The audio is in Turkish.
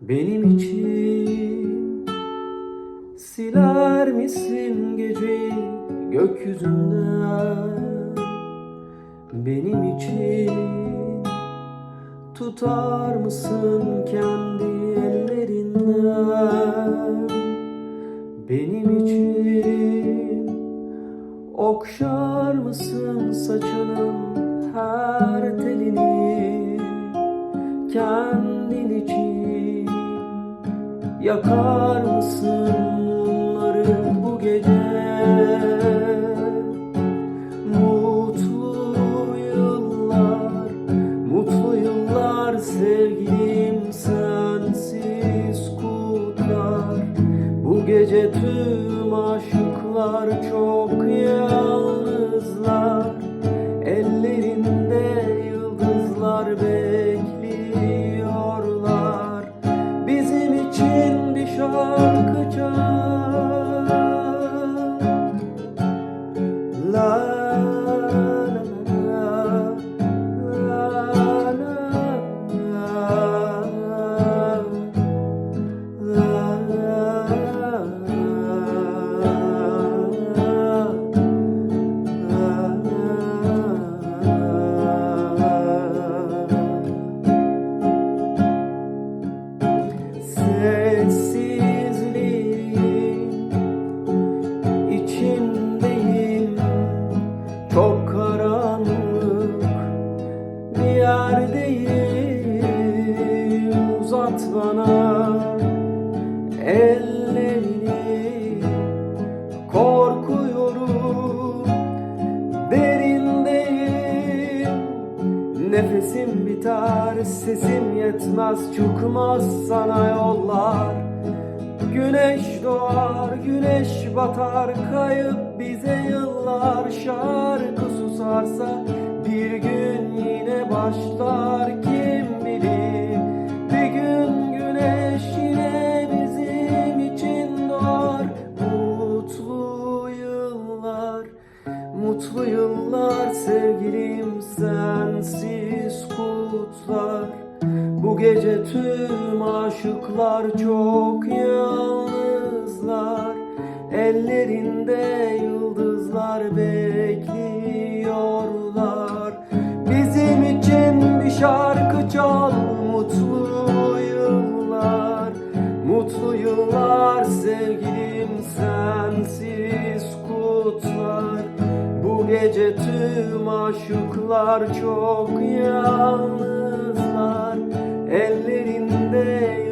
Benim için siler misin geceyi gökyüzünden? Benim için tutar mısın kendi ellerinden? Benim için okşar mısın saçının Yakar mısın mumları bu gece? Mutlu yıllar, mutlu yıllar sevgilim sensiz kutlar Bu gece tüm aşıklar çok yalnızlar şarkı çal Uzat bana ellerini. Korkuyorum derindeyim Nefesim biter, sesim yetmez. Çıkmaz sana yollar. Güneş doğar, güneş batar. Kayıp bize yıllar. Şarkı susarsa bir gün yine başlar Mutlu yıllar sevgilim sensiz kutlar Bu gece tüm aşıklar çok yalnızlar. Ellerinde yıldızlar bekliyorlar. Bizim için bir şarkı çal Mutlu yıllar. Mutlu yıllar sevgilim sensiz kutlar gece tüm aşıklar çok yalnızlar. Ellerinde